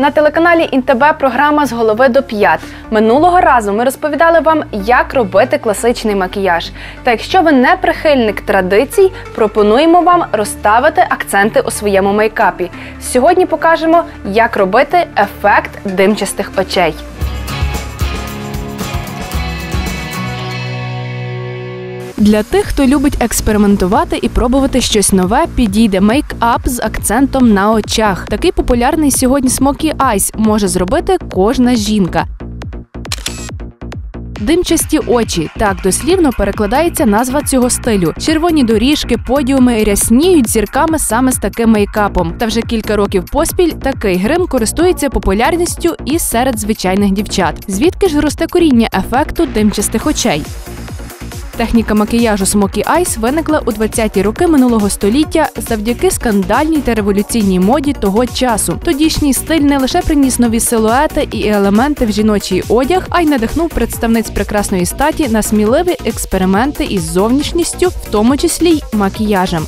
На телеканалі ІНТБ програма з голови до п'ят. Минулого разу ми розповідали вам, як робити класичний макіяж. Та якщо ви не прихильник традицій, пропонуємо вам розставити акценти у своєму мейкапі. Сьогодні покажемо, як робити ефект димчастих очей. Для тих, хто любить експериментувати і пробувати щось нове, підійде мейкап з акцентом на очах. Такий популярний сьогодні Smoky Eyes може зробити кожна жінка. Димчасті очі так дослівно перекладається назва цього стилю. Червоні доріжки, подіуми рясніють зірками саме з таким мейкапом. Та вже кілька років поспіль такий грим користується популярністю і серед звичайних дівчат. Звідки ж росте коріння ефекту димчастих очей? Техніка макіяжу Smoky Eyes виникла у 20-ті роки минулого століття завдяки скандальній та революційній моді того часу. Тодішній стиль не лише приніс нові силуети і елементи в жіночий одяг, а й надихнув представниць прекрасної статі на сміливі експерименти із зовнішністю, в тому числі й макіяжем.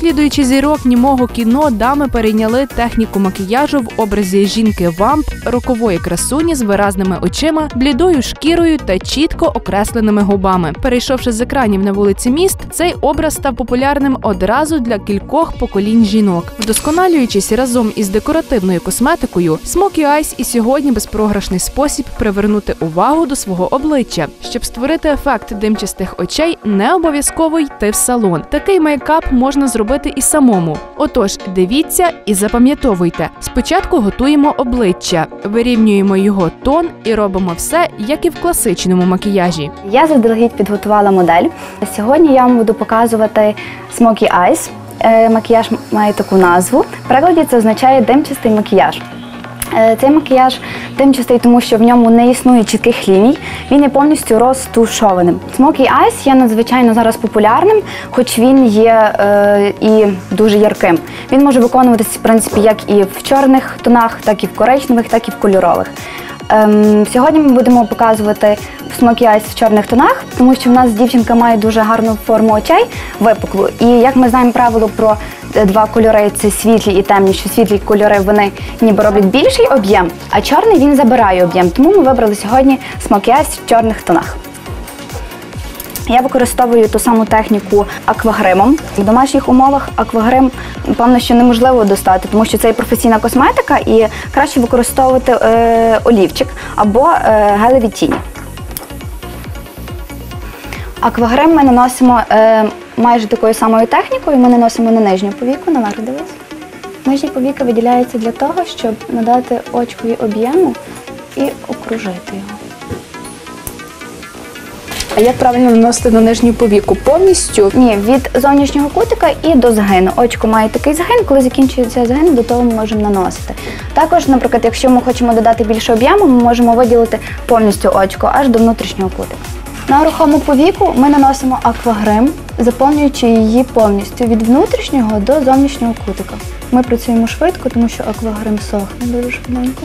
Слідуючи зірок німого кіно, дами перейняли техніку макіяжу в образі жінки вамп, рокової красуні з виразними очима, блідою шкірою та чітко окресленими губами. Перейшовши з екранів на вулиці міст, цей образ став популярним одразу для кількох поколінь жінок. Вдосконалюючись разом із декоративною косметикою, Smoky Eyes і сьогодні безпрограшний спосіб привернути увагу до свого обличчя. Щоб створити ефект димчастих очей, не обов'язково йти в салон. Такий мейкап можна зробити зробити і самому. Отож, дивіться і запам'ятовуйте. Спочатку готуємо обличчя, вирівнюємо його тон і робимо все, як і в класичному макіяжі. Я заздалегідь підготувала модель. Сьогодні я вам буду показувати Smoky Eyes. Е, Макіяж має таку назву. В перекладі це означає димчастий макіяж. Е, Цей макіяж димчастий, тому що в ньому не існує чітких ліній. Він є повністю розтушованим. Smoky Eyes є надзвичайно зараз популярним, хоч він є е, і дуже ярким. Він може виконуватися в принципі як і в чорних тонах, так і в коричневих, так і в кольорових. Ем, сьогодні ми будемо показувати Smoky Eyes в чорних тонах, тому що в нас дівчинка має дуже гарну форму очей випуклу. І як ми знаємо правило про два кольори це світлі і темні, що світлі кольори вони ніби роблять більший об'єм, а чорний він забирає об'єм. Тому ми вибрали сьогодні Eyes в чорних тонах. Я використовую ту саму техніку аквагримом. В домашніх умовах аквагрим, певно, що неможливо достати, тому що це є професійна косметика і краще використовувати е, олівчик або е, гелеві тіні. Аквагрим ми наносимо е, майже такою самою технікою. Ми наносимо на нижню повіку, наверх дивись. Нижня повіка виділяється для того, щоб надати очкові об'єму і окружити його. А як правильно наносити на нижню повіку? Повністю Ні, від зовнішнього кутика і до згину. Очко має такий згин, коли закінчується згин, до того ми можемо наносити. Також, наприклад, якщо ми хочемо додати більше об'єму, ми можемо виділити повністю очко аж до внутрішнього кутика. На рухому повіку ми наносимо аквагрим, заповнюючи її повністю від внутрішнього до зовнішнього кутика. Ми працюємо швидко, тому що аквагрим сохне дуже швиденько.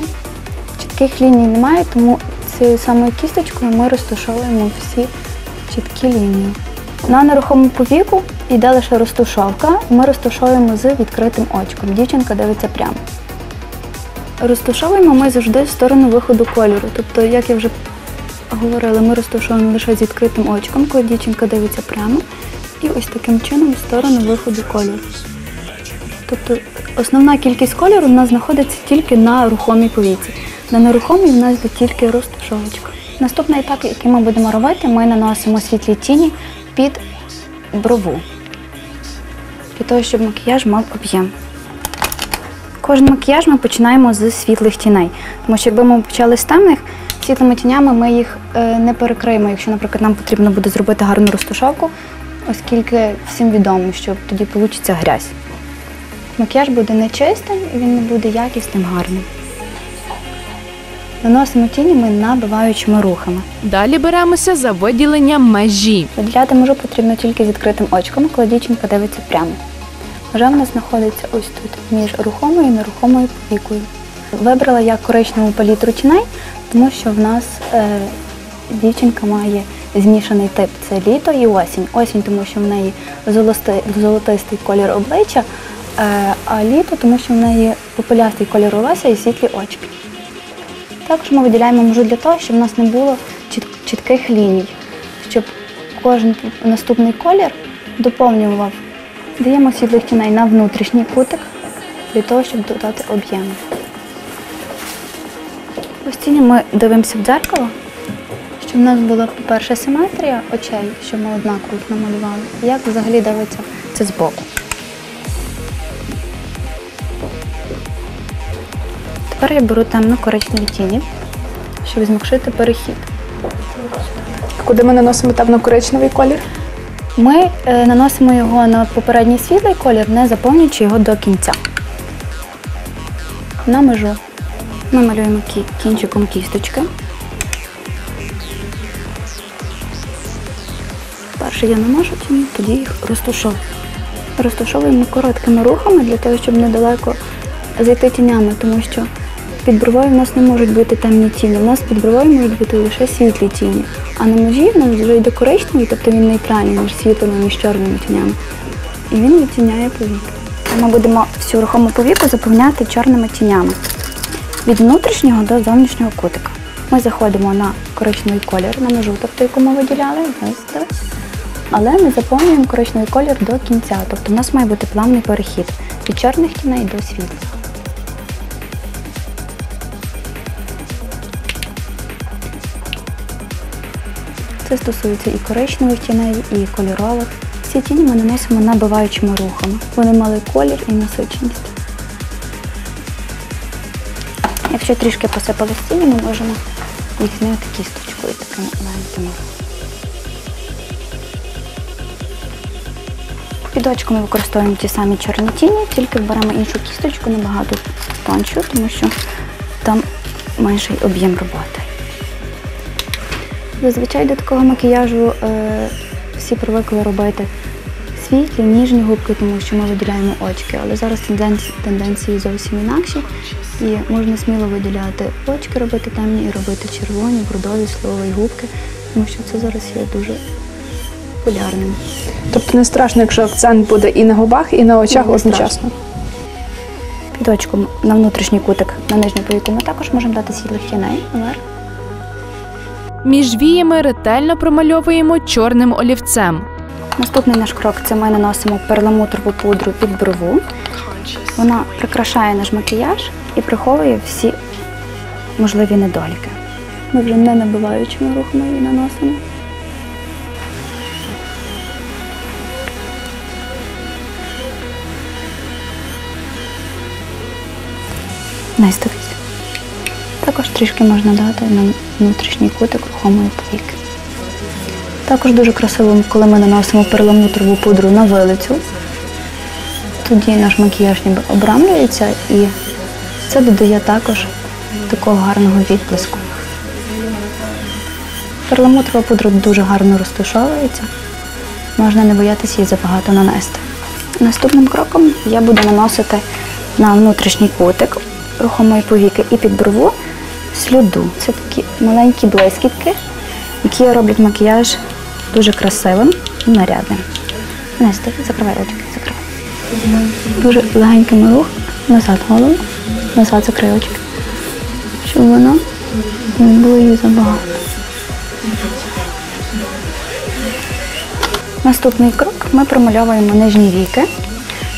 Чітких ліній немає, тому цією самою кісточкою ми розташовуємо всі чіткі лінії. На нерухомому повіку йде лише розтушовка, ми розташовуємо з відкритим очком. Дівчинка дивиться прямо. Розташовуємо ми завжди в сторону виходу кольору. Тобто, як я вже говорила, ми розташовуємо лише з відкритим очком, коли дівчинка дивиться прямо. І ось таким чином в сторону виходу кольору. Тобто основна кількість кольору в нас знаходиться тільки на рухомій повіці. На нерухомій в нас йде тільки розташовочка. Наступний етап, який ми будемо робити, ми наносимо світлі тіні під брову. Для того, щоб макіяж мав об'єм. Кожен макіяж ми починаємо з світлих тіней. Тому що якби ми почали з темних, світлими тінями ми їх е, не перекриємо, якщо, наприклад, нам потрібно буде зробити гарну розташовку, оскільки всім відомо, що тоді вийде грязь. Макіяж буде нечистим і він не буде якісним, гарним. Наносимо тіні ми набиваючими рухами. далі беремося за виділення межі. Виділяти межу потрібно тільки з відкритим очком, коли дівчинка дивиться прямо. Межа в нас знаходиться ось тут, між рухомою і нерухомою повікою. Вибрала я коричневу палітру тіней, тому що в нас е, дівчинка має змішаний тип це літо і осінь. Осінь, тому що в неї золости- золотистий колір обличчя, Е, а літо, тому що в неї попелястий кольор волосся і світлі очки. Також ми виділяємо можу для того, щоб в нас не було чіт- чітких ліній, щоб кожен наступний колір доповнював. Даємо світлих тіней на внутрішній кутик для того, щоб додати об'єму. Постійно ми дивимося в дзеркало, щоб в нас була, по-перше, симетрія очей, щоб ми однаково їх намалювали. Як взагалі дивиться це збоку. Тепер я беру темно-коричневі тіні, щоб змокшити перехід. Куди ми наносимо темно-коричневий колір? Ми е, наносимо його на попередній світлий колір, не заповнюючи його до кінця. На межу ми малюємо кінчиком кісточки. Перше я наношу тіні, тоді їх розтушовую. Розтушовуємо короткими рухами для того, щоб недалеко зайти тінями, тому що під бровою в нас не можуть бути темні тіні. У нас під бровою можуть бути лише світлі тіні. А на межі в нас вже йде коричневий, тобто він нейтральний між світлими, між чорними тінями. І він відтіняє повіки. Ми будемо всю рухому повіку заповняти чорними тінями від внутрішнього до зовнішнього кутика. Ми заходимо на коричневий колір, на межу, тобто яку ми виділяли. Але ми заповнюємо коричневий колір до кінця. Тобто у нас має бути плавний перехід від чорних тіней до світлих. Це стосується і коричневих тіней, і кольорових. Всі тіні ми наносимо набиваючими рухами. Вони мали колір і насиченість. Якщо трішки посипали тіні, ми можемо їх зняти кісточкою такими маленькими. Під очко ми використовуємо ті самі чорні тіні, тільки беремо іншу кісточку набагато тоншу, тому що там менший об'єм роботи. Зазвичай до такого макіяжу е, всі привикли робити світлі, ніжні губки, тому що ми виділяємо очки. Але зараз тенденції, тенденції зовсім інакші. І можна сміло виділяти очки, робити темні і робити червоні, брудові, сливові губки, тому що це зараз є дуже популярним. Тобто не страшно, якщо акцент буде і на губах, і на очах не одночасно. Під очком на внутрішній кутик, на нижню повіку ми також можемо дати світлих тіней. наверх. Між віями ретельно промальовуємо чорним олівцем. Наступний наш крок це ми наносимо перламутрову пудру під брову. Вона прикрашає наш макіяж і приховує всі можливі недоліки. Ми вже не набиваючими рухами її наносимо. Настя. Також трішки можна дати на внутрішній кутик рухомої повіки. Також дуже красиво, коли ми наносимо перламутрову пудру на вилицю. Тоді наш макіяж ніби обрамлюється і це додає також такого гарного відблиску. Перламутрова пудра дуже гарно розташовується, можна не боятися її забагато нанести. Наступним кроком я буду наносити на внутрішній кутик рухомої повіки і під брову слюду. Це такі маленькі блискітки, які роблять макіяж дуже красивим і нарядним. Настя, закривай очки, закривай. Дуже легенькими рух, назад голову, назад закрий очки. Щоб воно не було її забагато. Наступний крок ми промальовуємо нижні віки,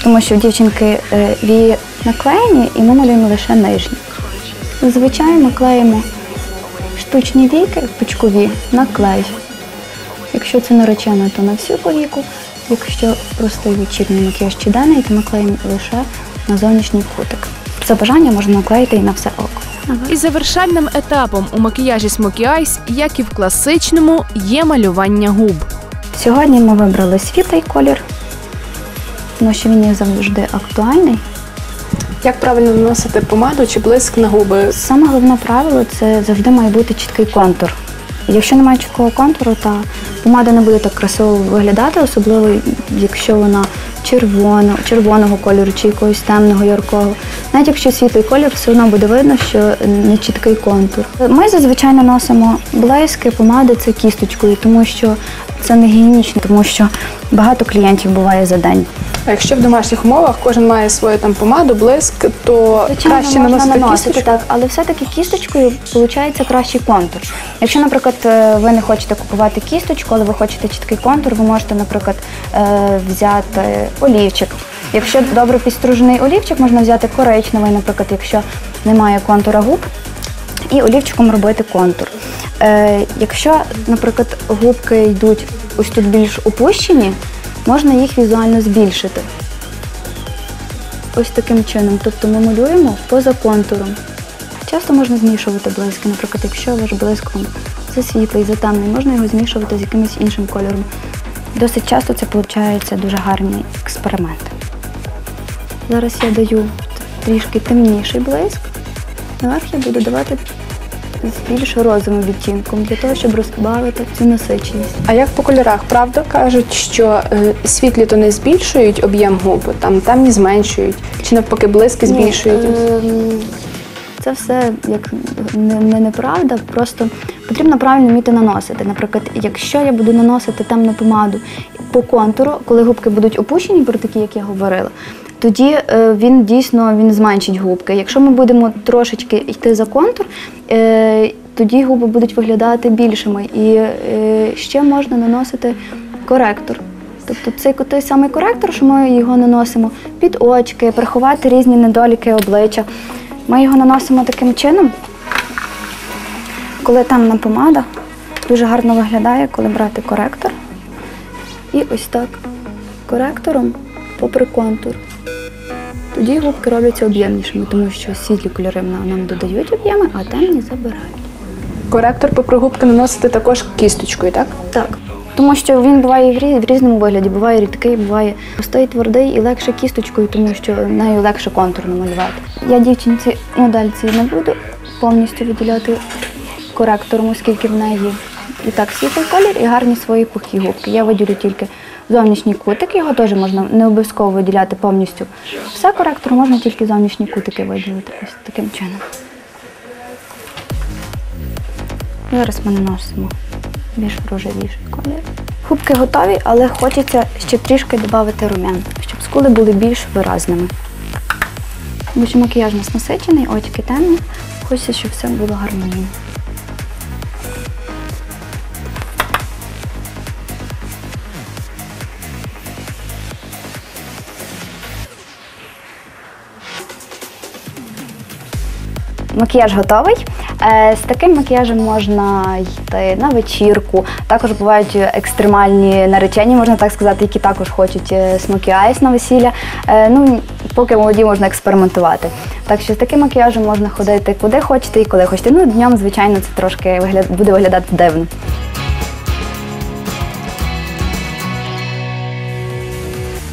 тому що в дівчинки е, вії наклеєні і ми малюємо лише нижні. Зазвичай ми клеїмо штучні віки, пучкові, на клей. Якщо це наречена, то на всю повіку. Якщо простий вечірній макіяж чи денний, то ми клеїмо лише на зовнішній кутик. За бажанням можна наклеїти і на все око. І завершальним етапом у макіяжі Smoky Eyes, як і в класичному, є малювання губ. Сьогодні ми вибрали світлий колір, тому що він є завжди актуальний. Як правильно наносити помаду чи блиск на губи? Саме головне правило це завжди має бути чіткий контур. Якщо немає чіткого контуру, то помада не буде так красиво виглядати, особливо якщо вона червоно, червоного кольору чи якогось темного, яркого. Навіть якщо світлий колір, все одно буде видно, що не чіткий контур. Ми зазвичай наносимо блески, помади це кісточкою, тому що це не гігієнічно, тому що багато клієнтів буває за день. А якщо в домашніх умовах кожен має свою там помаду, блиск, то Звичайно, краще можна наносити наносити кісточку? так, але все-таки кісточкою виходить кращий контур. Якщо, наприклад, е, ви не хочете купувати кісточку, але ви хочете чіткий контур, ви можете, наприклад, е, взяти олівчик. Якщо добре підстружений олівчик, можна взяти коричневий, наприклад, якщо немає контура губ, і олівчиком робити контур. Е, якщо, наприклад, губки йдуть ось тут більш опущені, можна їх візуально збільшити. Ось таким чином. Тобто ми малюємо поза контуром. Часто можна змішувати блиски. Наприклад, якщо ваш блиск засвітлий, затемний, можна його змішувати з якимось іншим кольором. Досить часто це виходить дуже гарний експеримент. Зараз я даю трішки темніший блиск. Наверх я буду давати з більш розовим відтінком для того, щоб розбавити цю насиченість. А як по кольорах? Правда кажуть, що е, світлі тони збільшують об'єм губ, там темні зменшують, чи навпаки блиски збільшують? Ні, ем, Це все як не, не неправда, просто потрібно правильно вміти наносити. Наприклад, якщо я буду наносити темну помаду по контуру, коли губки будуть опущені, про такі, як я говорила, тоді е, він дійсно він зменшить губки. Якщо ми будемо трошечки йти за контур, е, тоді губи будуть виглядати більшими. І е, ще можна наносити коректор. Тобто цей той самий коректор, що ми його наносимо під очки, приховати різні недоліки обличчя. Ми його наносимо таким чином, коли темна помада дуже гарно виглядає, коли брати коректор. І ось так коректором попри контур. Тоді губки робляться об'ємнішими, тому що світлі кольори нам додають об'єми, а темні забирають. Коректор попри губки наносити також кісточкою, так? Так. Тому що він буває в різному вигляді, буває рідкий, буває простий, твердий і легше кісточкою, тому що нею легше контур намалювати. Я дівчинці модельці не буду повністю виділяти коректором, оскільки в неї і так світлий колір, і гарні свої пухкі губки. Я виділю тільки зовнішній кутик, його теж можна не обов'язково виділяти повністю. Все коректором можна тільки зовнішні кутики виділити ось таким чином. Зараз ми наносимо більш рожевіший колір. Губки готові, але хочеться ще трішки додати румян, щоб скули були більш виразними. Бо що макіяж у нас насичений, очки темні. Хочеться, щоб все було гармонійно. Макіяж готовий. Е, З таким макіяжем можна йти на вечірку. Також бувають екстремальні наречені, можна так сказати, які також хочуть смокі айс на весілля. Е, Ну, поки молоді можна експериментувати. Так що з таким макіяжем можна ходити куди хочете і коли хочете. Ну, днем, звичайно, це трошки буде виглядати дивно.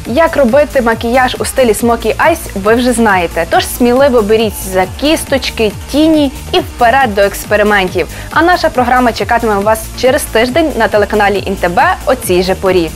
Як робити макіяж у стилі Smoky Eyes, ви вже знаєте. Тож сміливо беріть за кісточки, тіні і вперед до експериментів. А наша програма чекатиме вас через тиждень на телеканалі ІНТБ о цій же порі.